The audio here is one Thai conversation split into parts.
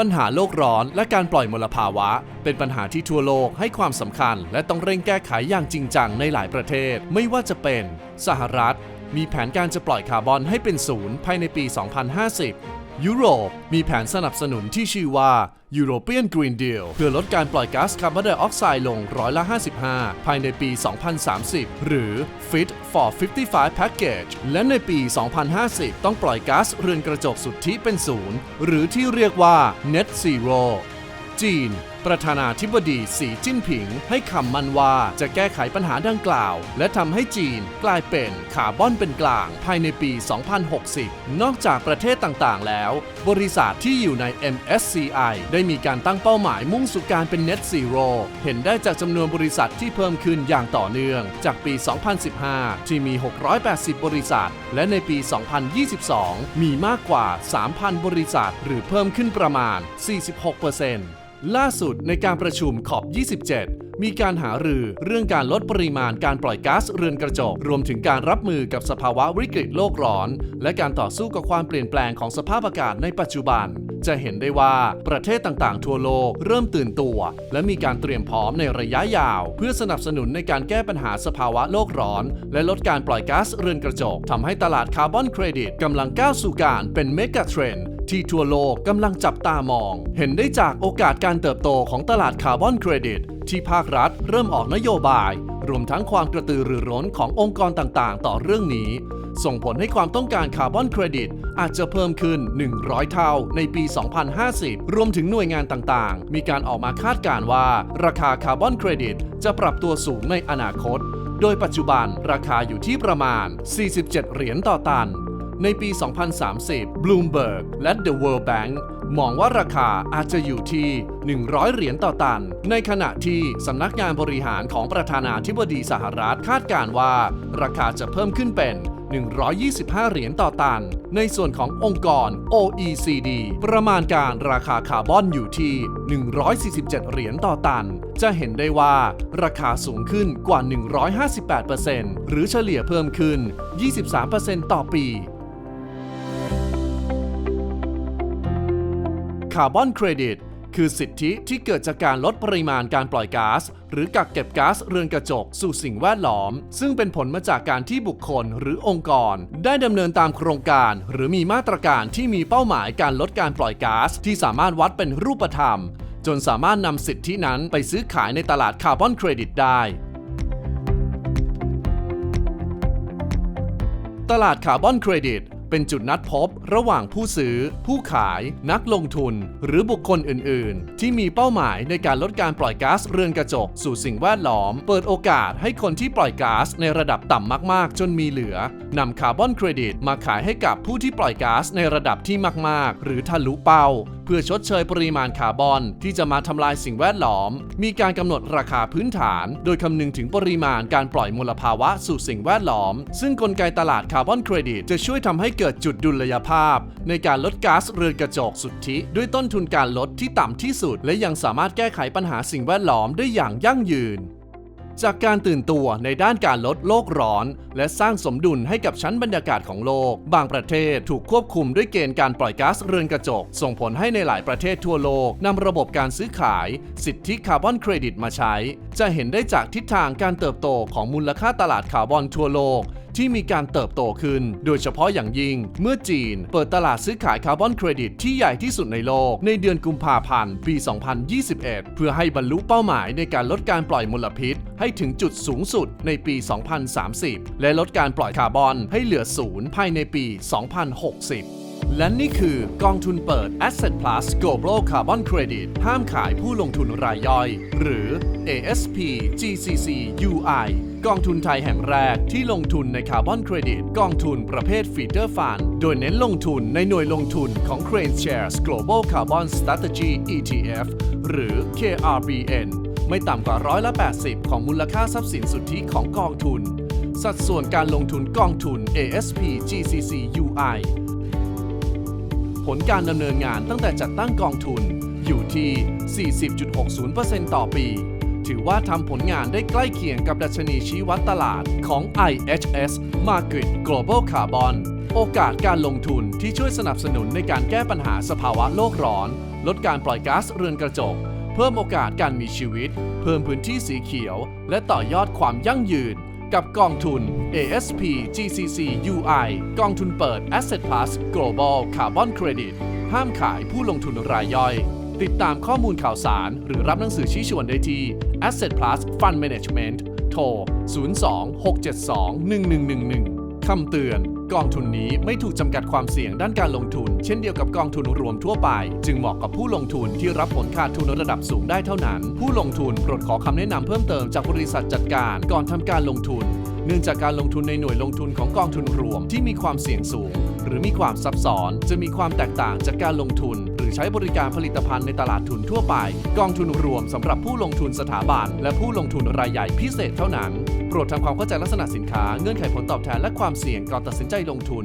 ปัญหาโลกร้อนและการปล่อยมลภาวะ เป็นปัญหาที่ทั่วโลกให้ความสำคัญ และต้องเร่งแก้ไขอย่างจริงจังในหลายประเทศ ไม่ว่าจะเป็น สหรัฐ มีแผนการจะปล่อยคาร์บอนให้เป็นศูนย์ภายในปี 2050 ยุโรปมีแผนสนับสนุนที่ชื่อว่า European Green Deal เพื่อลดการปล่อยก๊าซคาร์บอนไดออกไซด์ลงร้อยละ 55 ภายในปี 2030 หรือ Fit for 55 Package และในปี 2050 ต้องปล่อยก๊าซเรือนกระจกสุทธิเป็นศูนย์ หรือที่เรียกว่า Net Zero จีน ประธานาธิบดีสีจิ้นผิง ให้คำมั่นว่าจะแก้ไขปัญหาดังกล่าว และทำให้จีนกลายเป็นคาร์บอนเป็นกลาง ภายในปี 2060 นอกจากประเทศต่างๆ แล้ว บริษัทที่อยู่ใน MSCI ได้มีการตั้งเป้าหมายมุ่งสู่การเป็น Net Zero เห็นได้จากจำนวนบริษัทที่เพิ่มขึ้นอย่างต่อเนื่อง จากปี 2015 ที่มี 680 บริษัท และในปี 2022 มีมากกว่า 3,000 บริษัท หรือเพิ่มขึ้นประมาณ 46% ล่าสุดในการประชุมขอบ 27 มีการหารือเรื่องการลดปริมาณการปล่อยก๊าซเรือนกระจก รวมถึงการรับมือกับสภาวะวิกฤตโลกร้อน และการต่อสู้กับความเปลี่ยนแปลงของสภาพอากาศในปัจจุบัน จะเห็นได้ว่าประเทศต่างๆ ทั่วโลกเริ่มตื่นตัว และมีการเตรียมพร้อมในระยะยาว เพื่อสนับสนุนในการแก้ปัญหาสภาวะโลกร้อน และลดการปล่อยก๊าซเรือนกระจกทำให้ตลาดคาร์บอนเครดิตกำลังก้าวสู่การเป็นเมกะเทรนด์ ที่ทั่วโลกกำลังจับตามอง เห็นได้จากโอกาสการเติบโตของตลาดคาร์บอนเครดิต ที่ภาครัฐเริ่มออกนโยบาย รวมทั้งความกระตือรือร้นขององค์กรต่างๆ ต่อเรื่องนี้ ส่งผลให้ความต้องการคาร์บอนเครดิต อาจจะเพิ่มขึ้น 100 เท่าในปี 2050 รวมถึงหน่วยงานต่างๆ มีการออกมาคาดการณ์ว่า ราคาคาร์บอนเครดิต จะปรับตัวสูงในอนาคต โดยปัจจุบันราคาอยู่ที่ประมาณ 47 เหรียญต่อตัน ในปี 2030 Bloomberg และ The World Bank มองว่าราคาอาจจะอยู่ที่ 100 เหรียญต่อตัน ในขณะที่สำนักงานบริหารของประธานาธิบดีสหรัฐคาดการว่า ราคาจะเพิ่มขึ้นเป็น 125 เหรียญต่อตัน ในส่วนขององค์กร OECD ประมาณการราคาคาร์บอนอยู่ที่ 147 เหรียญต่อตัน จะเห็นได้ว่าราคาสูงขึ้นกว่า 158%หรือเฉลี่ยเพิ่มขึ้น 23%ต่อปี คาร์บอนเครดิตคือสิทธิที่เกิดจากการลดปริมาณการปล่อยก๊าซหรือกักเก็บก๊าซเรือนกระจกสู่สิ่งแวดล้อม ซึ่งเป็นผลมาจากการที่บุคคลหรือองค์กร ได้ดำเนินตามโครงการ หรือมีมาตรการที่มีเป้าหมายการลดการปล่อยก๊าซที่สามารถวัดเป็นรูปธรรม จนสามารถนำสิทธินั้นไปซื้อขายในตลาดคาร์บอนเครดิตได้ตลาดคาร์บอนเครดิต เป็นจุดนัดพบระหว่างผู้ซื้อ ผู้ขาย นักลงทุน หรือบุคคลอื่น ๆ ที่มีเป้าหมายในการลดการปล่อยก๊าซเรือนกระจกสู่สิ่งแวดล้อม เปิดโอกาสให้คนที่ปล่อยก๊าซในระดับต่ำมาก ๆ จนมีเหลือนำคาร์บอนเครดิตมาขายให้กับผู้ที่ปล่อยก๊าซในระดับที่มาก ๆ หรือทะลุเป้า เพื่อชดเชยปริมาณคาร์บอนที่จะมาทำลายสิ่งแวดล้อม มีการกำหนดราคาพื้นฐาน โดยคำนึงถึงปริมาณการปล่อยมลภาวะสู่สิ่งแวดล้อม ซึ่งกลไกตลาดคาร์บอนเครดิตจะช่วยทำให้เกิดจุดดุลยภาพ ในการลดก๊าซเรือนกระจกสุทธิ ด้วยต้นทุนการลดที่ต่ำที่สุด และยังสามารถแก้ไขปัญหาสิ่งแวดล้อมได้อย่างยั่งยืน จากการตื่นตัวในด้านการลดโลกร้อน และสร้างสมดุลให้กับชั้นบรรยากาศของโลก บางประเทศถูกควบคุมด้วยเกณฑ์การปล่อยก๊าซเรือนกระจก ส่งผลให้ในหลายประเทศทั่วโลกนำระบบการซื้อขาย สิทธิคาร์บอนเครดิตมาใช้ จะเห็นได้จากทิศทางการเติบโตของมูลค่าตลาดคาร์บอนทั่วโลก ที่มีการเติบโตขึ้น โดยเฉพาะอย่างยิ่ง เมื่อจีนเปิดตลาดซื้อขายคาร์บอนเครดิตที่ใหญ่ที่สุดในโลกในเดือนกุมภาพันธ์ปี 2021 เพื่อให้บรรลุเป้าหมายในการลดการปล่อยมลพิษ ให้ถึงจุดสูงสุดในปี 2030 และลดการปล่อยคาร์บอนให้เหลือศูนย์ภายในปี 2060และนี่คือกองทุนเปิด Asset Plus Global Carbon Credit ห้ามขายผู้ลงทุนรายย่อย หรือ ASP GCC UI กองทุนไทยแห่งแรกที่ลงทุนในคาร์บอนเครดิตกองทุนประเภทฟีเ e อร์ฟันโดยเน้นลงทุนในหน่วยลงทุนของ Crane Shares Global Carbon Strategy ETF หรือ KRBN ไม่ต่ำกว่าร้อยละ 80 ของมูลค่าทรัพย์สินสุทธิของกองทุน สัดส่วนการลงทุนกองทุน ASP GCC UI ผลการดำเนินงานตั้งแต่จัดตั้งกองทุนอยู่ที่ 40.60%ต่อปี ถือว่าทำผลงานได้ใกล้เคียงกับดัชนีชี้วัดตลาดของ IHS Market Global Carbon โอกาสการลงทุนที่ช่วยสนับสนุนในการแก้ปัญหาสภาวะโลกร้อน ลดการปล่อยก๊าซเรือนกระจก เพิ่มโอกาสการมีชีวิต เพิ่มพื้นที่สีเขียว และต่อยอดความยั่งยืน กับกองทุน ASP GCC UI กองทุนเปิด Asset Plus Global Carbon Credit ห้ามขายผู้ลงทุนรายย่อย ติดตามข้อมูลข่าวสาร หรือรับหนังสือชี้ชวนได้ที่ Asset Plus Fund Management โทร 02-672-1111 คำเตือน กองทุนนี้ไม่ถูกจำกัดความเสี่ยงด้านการลงทุน เช่นเดียวกับกองทุนรวมทั่วไป จึงเหมาะกับผู้ลงทุนที่รับผลขาดทุนระดับสูงได้เท่านั้น ผู้ลงทุนโปรดขอคำแนะนำเพิ่มเติมจากบริษัทจัดการก่อนทำการลงทุน เนื่องจากการลงทุนในหน่วยลงทุนของกองทุนรวมที่มีความเสี่ยงสูง หรือมีความซับซ้อน จะมีความแตกต่างจากการลงทุน ใช้บริการผลิตภัณฑ์ในตลาดทุนทั่วไป กองทุนรวมสำหรับผู้ลงทุนสถาบันและผู้ลงทุนรายใหญ่พิเศษเท่านั้น โปรดทำความเข้าใจลักษณะสินค้าเงื่อนไขผลตอบแทนและความเสี่ยงก่อนตัดสินใจลงทุน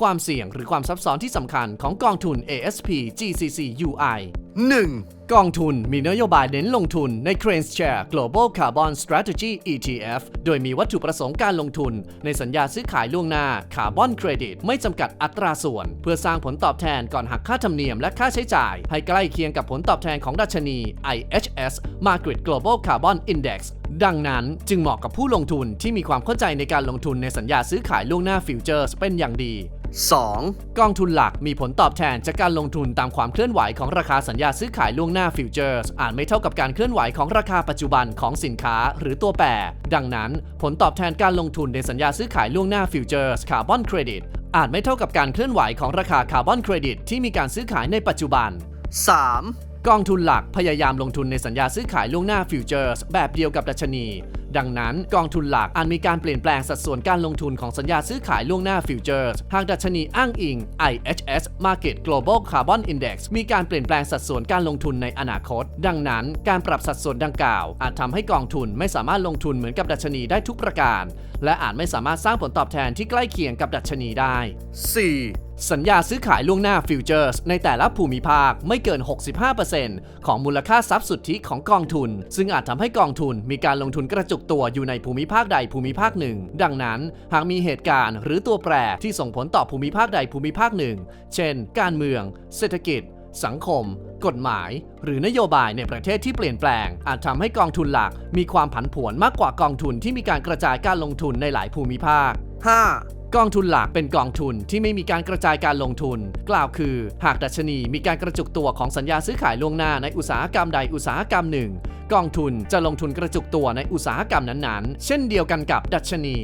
ความเสี่ยงหรือความซับซ้อนที่สำคัญของกองทุน ASP GCC UI 1. กองทุนมีนโยบายเน้นลงทุนใน Cranes Share Global Carbon Strategy ETF โดยมีวัตถุประสงค์การลงทุน ในสัญญาซื้อขายล่วงหน้า Carbon Credit ไม่จำกัดอัตราส่วน เพื่อสร้างผลตอบแทนก่อนหักค่าธรรมเนียมและค่าใช้จ่าย ให้ใกล้เคียงกับผลตอบแทนของดัชนี IHS Market Global Carbon Index ดังนั้นจึงเหมาะกับผู้ลงทุนที่มีความเข้าใจในการลงทุนในสัญญาซื้อขายล่วงหน้าฟิวเจอร์สเป็นอย่างดี 2. กองทุนหลักมีผลตอบแทนจากการลงทุนตามความเคลื่อนไหวของราคาสัญญาซื้อขายล่วงหน้าฟิวเจอร์สอาจไม่เท่ากับการเคลื่อนไหวของราคาปัจจุบันของสินค้าหรือตัวแปร ดังนั้น ผลตอบแทนการลงทุนในสัญญาซื้อขายล่วงหน้าฟิวเจอร์สคาร์บอนเครดิตอาจไม่เท่ากับการเคลื่อนไหวของราคาคาร์บอนเครดิตที่มีการซื้อขายในปัจจุบัน 3. กองทุนหลักพยายามลงทุนในสัญญาซื้อขายล่วงหน้าฟิวเจอร์สแบบเดียวกับดัชนี ดังนั้นกองทุนหลักอาจมีการเปลี่ยนแปลงสัดส่วนการลงทุนของสัญญาซื้อขายล่วงหน้าฟิวเจอร์สหากดัชนีอ้างอิง IHS Market Global Carbon Index มีการเปลี่ยนแปลงสัดส่วนการลงทุนในอนาคต ดังนั้นการปรับสัดส่วนดังกล่าว อาจทำให้กองทุนไม่สามารถลงทุนเหมือนกับดัชนีได้ทุกประการ และอาจไม่สามารถสร้างผลตอบแทนที่ใกล้เคียงกับดัชนีได้ 4. สัญญาซื้อขายล่วงหน้าฟิวเจอร์สในแต่ละภูมิภาคไม่เกิน 65%ของมูลค่าทรัพย์สุทธิของกองทุน ซึ่งอาจทำให้กองทุนมีการลงทุนกระจุกตัวอยู่ในภูมิภาคใดภูมิภาคหนึ่ง ดังนั้น หากมีเหตุการณ์หรือตัวแปรที่ส่งผลต่อภูมิภาคใดภูมิภาคหนึ่ง เช่น การเมือง เศรษฐกิจ สังคม กฎหมาย หรือนโยบายในประเทศที่เปลี่ยนแปลง อาจทำให้กองทุนหลักมีความผันผวนมากกว่ากองทุนที่มีการกระจายการลงทุนในหลายภูมิภาค 5. กองทุนหลักเป็นกองทุนที่ไม่มีการกระจายการลงทุน กล่าวคือ หากดัชนีมีการกระจุกตัวของสัญญาซื้อขายล่วงหน้าในอุตสาหกรรมใดอุตสาหกรรมหนึ่ง กองทุนจะลงทุนกระจุกตัวในอุตสาหกรรมนั้นๆ เช่นเดียวกันกับดัชนี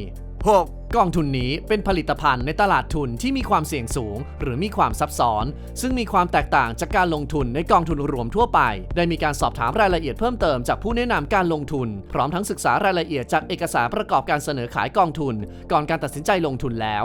6. กองทุนนี้เป็นผลิตภัณฑ์ในตลาดทุนที่มีความเสี่ยงสูง หรือมีความซับซ้อน ซึ่งมีความแตกต่างจากการลงทุนในกองทุนรวมทั่วไป ได้มีการสอบถามรายละเอียดเพิ่มเติมจากผู้แนะนำการลงทุน พร้อมทั้งศึกษารายละเอียดจากเอกสารประกอบการเสนอขายกองทุน ก่อนการตัดสินใจลงทุนแล้ว